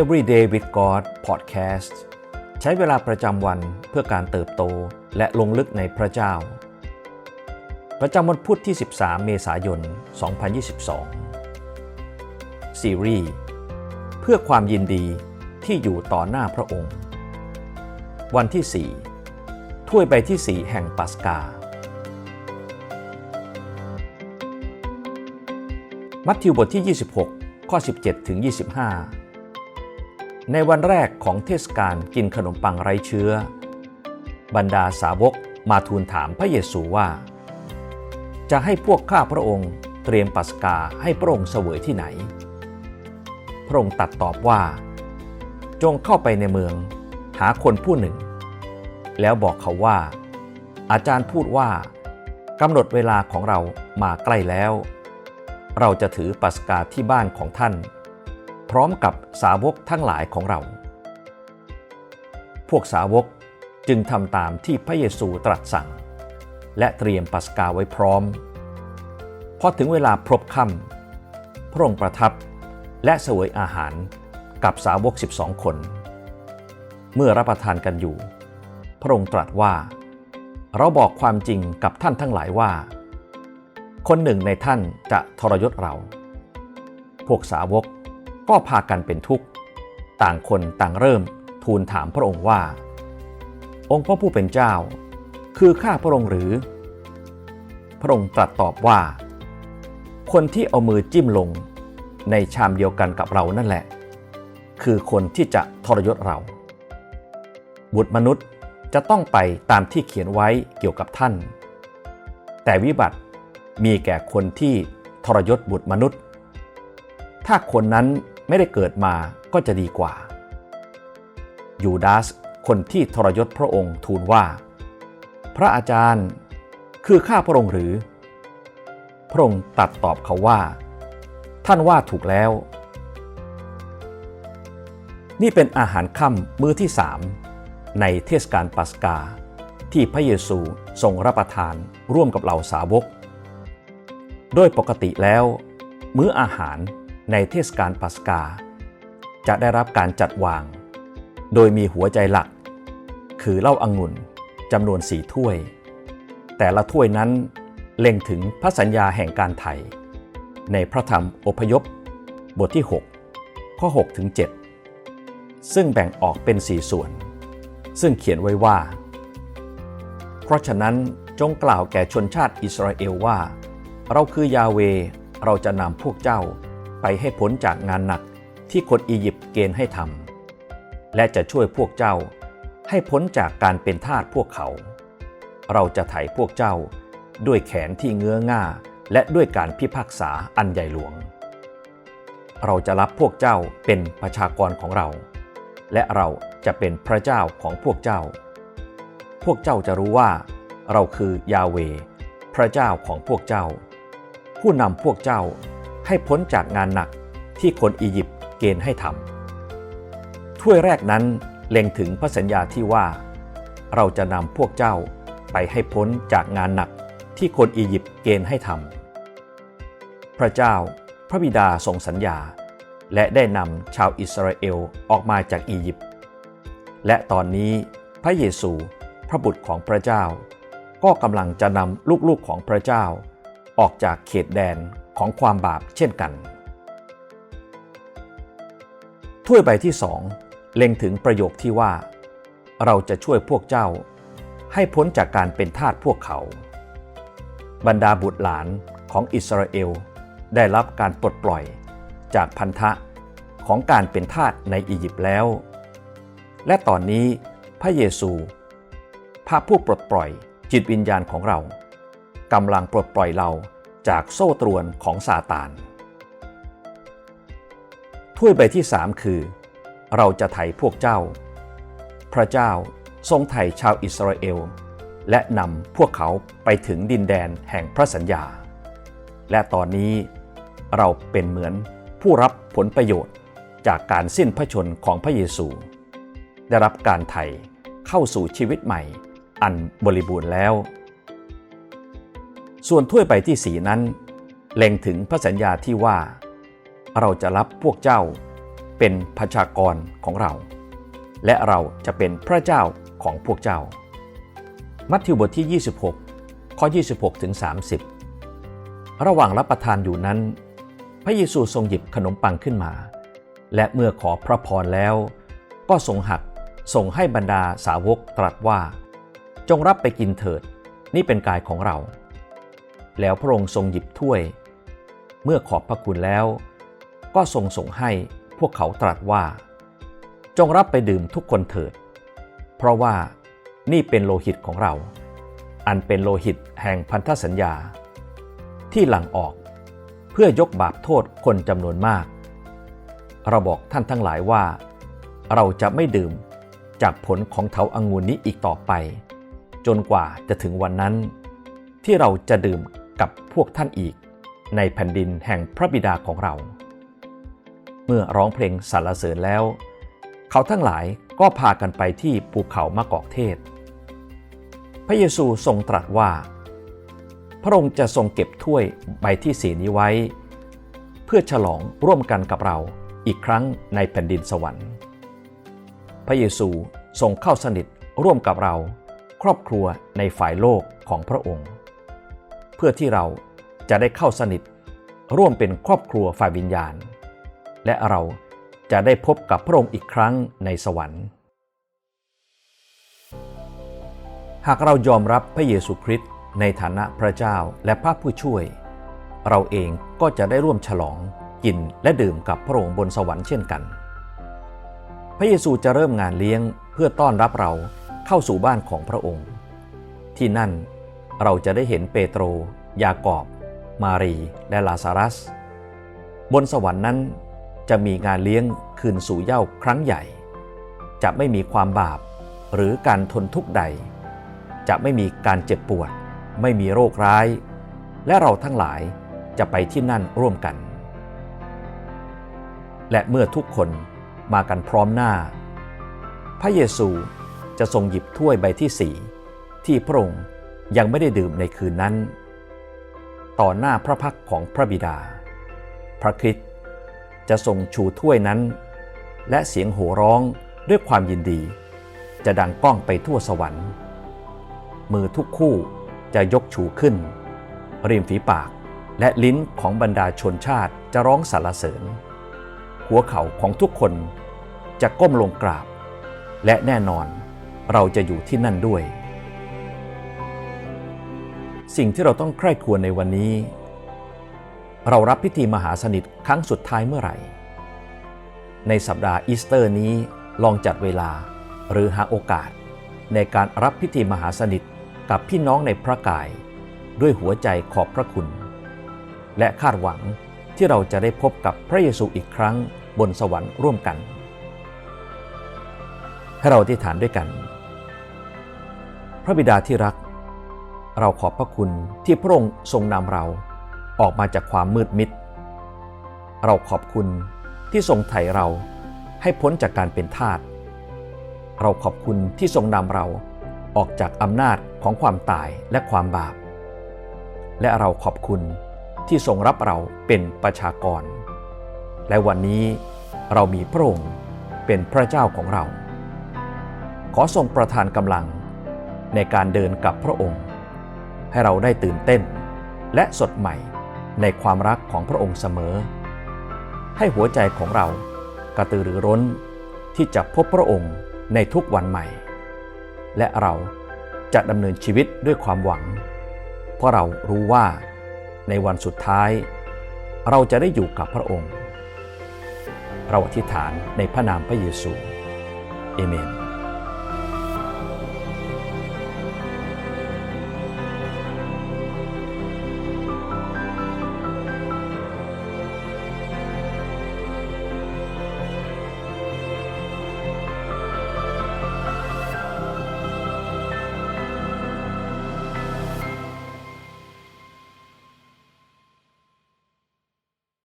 Everyday with God Podcast ใช้เวลาประจำวันเพื่อการเติบโตและลงลึกในพระเจ้า ประจำวันพุธที่ 13 เมษายน 2022 ซีรีส์เพื่อความยินดีที่อยู่ต่อหน้าพระองค์ วันที่ 4 ถ้วยใบที่ 4 แห่งปัสกา มัทธิวบทที่ 26 ข้อ 17ถึง25 ในวันแรกของเทศกาลกินขนมปังไร้เชื้อ บรรดาสาวกมาทูลถามพระเยซูว่า จะให้พวกข้าพระองค์เตรียมปัสกาให้พระองค์เสวยที่ไหน พระองค์ตัดตอบว่า จงเข้าไปในเมืองหาคนผู้หนึ่ง แล้วบอกเขาว่า อาจารย์พูดว่ากำหนดเวลาของเรามาใกล้แล้ว เราจะถือปัสกาที่บ้านของท่าน พร้อมกับสาวกทั้งหลายของเรา พวกสาวกจึงทำตามที่พระเยซูตรัสสั่ง และเตรียมปัสกาไว้พร้อมพอถึงเวลาพรบค่ำพระองค์ประทับและเสวยอาหารกับสาวก 12 คน เมื่อรับประทานกันอยู่ พระองค์ตรัสว่า เราบอกความจริงกับท่านทั้งหลายว่า คนหนึ่งในท่านจะทรยศเรา พวกสาวก ก็พากันเป็นทุกข์ ต่างคนต่างเริ่มทูลถามพระองค์ว่า องค์พระผู้เป็นเจ้า คือข้าพระองค์หรือ พระองค์ตรัสตอบว่า คนที่เอามือจิ้มลงในชามเดียวกันกับเรานั่นแหละ คือคนที่จะทรยศเรา บุตรมนุษย์จะต้องไปตามที่เขียนไว้เกี่ยวกับท่าน แต่วิบัติมีแก่คนที่ทรยศบุตรมนุษย์ ถ้าคนนั้น ไม่ได้เกิดมาก็จะดีกว่า ยูดาสคนที่ทรยศพระองค์ทูลว่า พระอาจารย์คือข้าพระองค์หรือ พระองค์ตรัสตอบเขาว่า ท่านว่าถูกแล้ว นี่เป็นอาหารค่ำมื้อที่สามในเทศกาลปัสกา ที่พระเยซูทรงรับประทานร่วมกับเหล่าสาวก โดยปกติแล้ว มื้ออาหาร ในเทศกาลปัสกา จะได้รับการจัดวาง โดยมีหัวใจหลัก คือเหล้าอางุ่นจำนวนสีถ้วย แต่ละถ้วยนั้นเล็งถึงพระสัญญาแห่งการไถ่ในพระธรรมอพยพ บทที่ 6 ข้อ6ถึง7ซึ่งแบ่งออกเป็นสี่ส่วน ซึ่งเขียนไว้ว่า เพราะฉะนั้นจงกล่าวแก่ชนชาติอิสราเอลว่า เราคือยาเวเราจะนำพวกเจ้า ไปให้พ้นจากงานหนักที่คนอียิปต์เกณฑ์ให้ทำและจะช่วยพวกเจ้าให้พ้นจากการเป็นทาสพวกเขา เราจะไถ่พวกเจ้าด้วยแขนที่เงื้อง่าและด้วยการพิพากษาอันใหญ่หลวง เราจะรับพวกเจ้าเป็นประชากรของเรา และเราจะเป็นพระเจ้าของพวกเจ้า พวกเจ้าจะรู้ว่า เราคือยาเว พระเจ้าของพวกเจ้า ผู้นำพวกเจ้า ให้พ้นจากงานหนักที่คนอียิปต์เกณฑ์ให้ทำถ้วยแรกนั้นเล็งถึงพระสัญญาที่ว่า เราจะนำพวกเจ้าไปให้พ้นจากงานหนักที่คนอียิปต์เกณฑ์ให้ทำพระเจ้าพระบิดาทรงสัญญา และได้นำชาวอิสราเอลออกมาจากอียิปต์และตอนนี้พระเยซูพระบุตรของพระเจ้า ก็กำลังจะนำลูกๆของพระเจ้า ออกจากเขตแดน ของความบาปเช่นกัน ถ้วยใบที่สองเล็งถึงประโยคที่ว่า เราจะช่วยพวกเจ้า ให้พ้นจากการเป็นทาสพวกเขา บรรดาบุตรหลานของอิสราเอลได้รับการปลดปล่อยจากพันธะของการเป็นทาสในอียิปต์แล้ว และตอนนี้พระเยซูพระผู้ปลดปล่อยจิตวิญญาณของเรากำลังปลดปล่อยเรา จากโซ่ตรวนของซาตาน ถ้วยใบที่สามคือ เราจะไถ่พวกเจ้า พระเจ้าทรงไถ่ชาวอิสราเอล และนำพวกเขาไปถึงดินแดนแห่งพระสัญญา และตอนนี้เราเป็นเหมือนผู้รับผลประโยชน์จากการสิ้นพระชนของพระเยซู ได้รับการไถ่เข้าสู่ชีวิตใหม่อันบริบูรณ์แล้ว ส่วนถ้วยใบที่สีนั้น เล็งถึงพระสัญญาที่ว่า เราจะรับพวกเจ้าเป็นพระชากรของเรา และเราจะเป็นพระเจ้าของพวกเจ้า มัทธิวบทที่ 26 ข้อ 26ถึง30 ระหว่างรับประทานอยู่นั้น พระเยซูทรงหยิบขนมปังขึ้นมา และเมื่อขอพระพรแล้ว ก็ทรงหักส่งให้บรรดาสาวกตรัสว่า จงรับไปกินเถิด นี่เป็นกายของเรา แล้วพระองค์ทรงหยิบถ้วย เมื่อขอบพระคุณแล้ว ก็ทรงส่งให้พวกเขาตรัสว่า จงรับไปดื่มทุกคนเถิด เพราะว่านี่เป็นโลหิตของเรา อันเป็นโลหิตแห่งพันธสัญญา ที่หลั่งออกเพื่อยกบาปโทษคนจำนวนมาก เราบอกท่านทั้งหลายว่า เราจะไม่ดื่มจากผลของเถาอังุนนี้อีกต่อไป จนกว่าจะถึงวันนั้น ที่เราจะดื่ม กับพวกท่านอีก ในแผ่นดินแห่งพระบิดาของเรา เมื่อร้องเพลงสรรเสริญแล้ว เขาทั้งหลายก็พากันไปที่ภูเขามะกอกเทศ พระเยซูทรงตรัสว่า พระองค์จะทรงเก็บถ้วยใบที่สีนี้ไว้ เพื่อฉลองร่วมกันกับเราอีกครั้งในแผ่นดินสวรรค์ พระเยซูทรงเข้าสนิทร่วมกับเรา ครอบครัวในฝ่ายโลกของพระองค์ พื่อที่เราจะได้เข้าสนิท ร่วมเป็นครอบครัวฝ่ายวิญญาณ และเราจะได้พบกับพระองค์อีกครั้งในสวรรค์ หากเรายอมรับพระเยซูคริสต์ในฐานะพระเจ้าและพระผู้ช่วย เราเองก็จะได้ร่วมฉลองกินและดื่มกับพระองค์บนสวรรค์เช่นกัน พระเยซูจะเริ่มงานเลี้ยงเพื่อต้อนรับเราเข้าสู่บ้านของพระองค์ ที่นั่น เราจะได้เห็นเปโตร ยากอบ มารี และลาซารัส บนสวรรค์นั้นจะมีงานเลี้ยงคืนสู่เย้าครั้งใหญ่ จะไม่มีความบาปหรือการทนทุกข์ใด จะไม่มีการเจ็บปวด ไม่มีโรคร้าย และเราทั้งหลายจะไปที่นั่นร่วมกัน และเมื่อทุกคนมากันพร้อมหน้า พระเยซูจะทรงหยิบถ้วยใบที่สี่ที่พระองค์ ยังไม่ได้ดื่มในคืนนั้น ต่อหน้าพระพักของพระบิดา พระคริสต์จะทรงชูถ้วยนั้น และเสียงโห่ร้องด้วยความยินดี จะดังก้องไปทั่วสวรรค์ มือทุกคู่จะยกชูขึ้น ริมฝีปากและลิ้นของบรรดาชนชาติจะร้องสรรเสริญ หัวเข่าของทุกคนจะก้มลงกราบ และแน่นอนเราจะอยู่ที่นั่นด้วย สิ่งที่เราต้องใคร่ควญในวันนี้ เรารับพิธีมหาสนิทครั้งสุดท้ายเมื่อไหร่ ในสัปดาห์อีสเตอร์นี้ลองจัดเวลาหรือหาโอกาส ในการรับพิธีมหาสนิทกับพี่น้องในพระกาย ด้วยหัวใจขอบพระคุณ และคาดหวังที่เราจะได้พบกับพระเยซูอีกครั้งบนสวรรค์ร่วมกัน ให้เราที่ฐานด้วยกัน พระบิดาที่รัก เราขอบพระคุณที่พระองค์ทรงนำเราออกมาจากความมืดมิด เราขอบคุณที่ทรงไถ่เราให้พ้นจากการเป็นทาส เราขอบคุณที่ทรงนำเราออกจากอำนาจของความตายและความบาป และเราขอบคุณที่ทรงรับเราเป็นประชากร และวันนี้เรามีพระองค์เป็นพระเจ้าของเรา ขอทรงประทานกำลังในการเดินกับพระองค์ ให้เราได้ตื่นเต้น และสดใหม่ในความรักของพระองค์เสมอ ให้หัวใจของเรากระตือรือร้นที่จะพบพระองค์ในทุกวันใหม่ และเราจะดำเนินชีวิตด้วยความหวัง เพราะเรารู้ว่าในวันสุดท้าย เราจะได้อยู่กับพระองค์ เราอธิษฐานในพระนามพระเยซู เอเมน